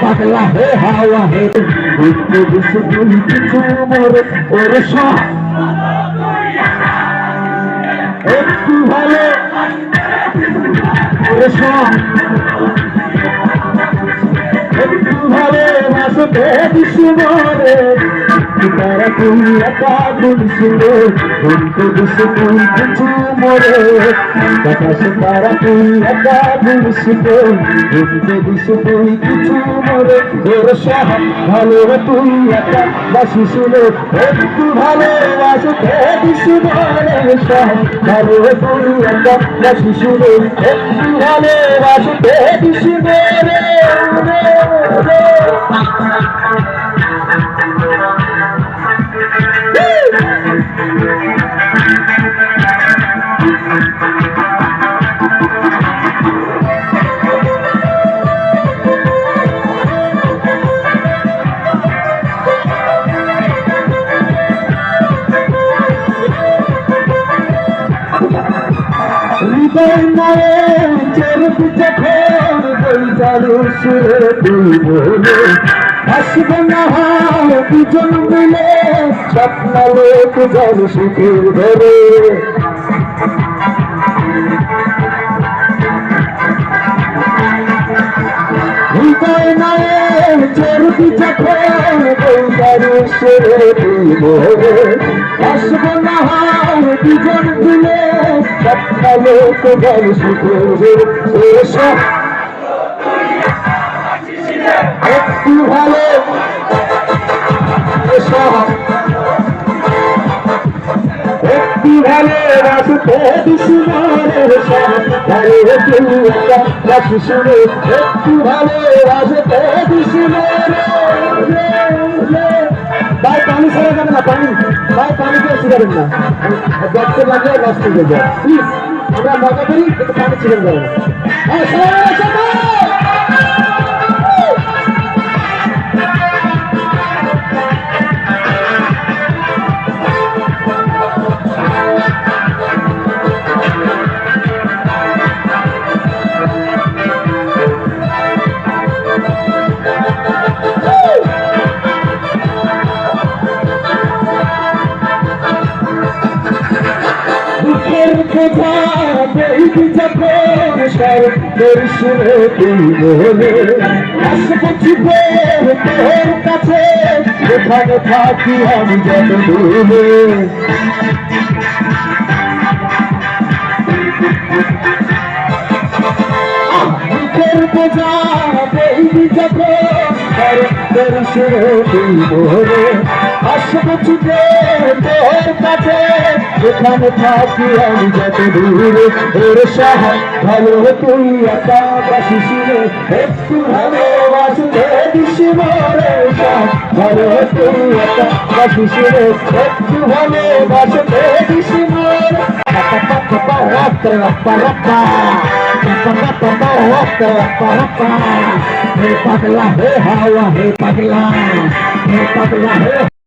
পাগলা হে হাওয়া হে একটু ভালো একটু ভালো বাসতে মোরে তারা তুমি একা গুনছিল বলতে দিছে তুই কিছু মোরে। বাতাসে তারা তুই একা গুনছিল বলতে দিছে তুই কিছু মোরে। ওর সহ ভালো তুই একা বাসিছিল একটু ভালো বাসতে দিছি মোরে সহ ভালো তুই একা বাসিছিল একটু ভালো বাসতে হৃদয় নয়ে চেরুতি যখন বৈতালু সুরে তুই বলে হাসব না দুজন মিলে স্বপ্নালে তুজন সুখের ধরে। হৃদয় নয়ে চেরুতি যখন বৈতালু সুরে তুই বলে হাসব না দুজন মিলে স্বপ্নালে তুজন সুখের একটু ভালো একটু ভালো রাসতে দুশ্মনের ভালো ভালো দুশ্মনের ভাই, পানি ছেড়ে যাবে না, পানি। ভাই, পানি দিয়ে ছিড়াবেন না। দেখতে লাগলে নষ্ট হয়ে যায় প্লিজ, আমরা মজা করি, কিন্তু পানি ছিড়ে যাবে না। কথা জীবের তোর কাছে, যেখানে থাকি আমি যত দূরে দুঃখের বোঝা বইবি যখন সর্বের শুনে তুই বলে তোর কাছে যেখানে থাকি আমি যত দূরে ওর সহায় ভালো তুই একা বাসিসিলে একটু ভালোবাসতে দিছি মরে সব ভালো তুই একা বাসিসিলে একটু ভালোবাসতে দিছি মরে পাগলা হে হাওয়া হে পাগলা হে পাগলা হে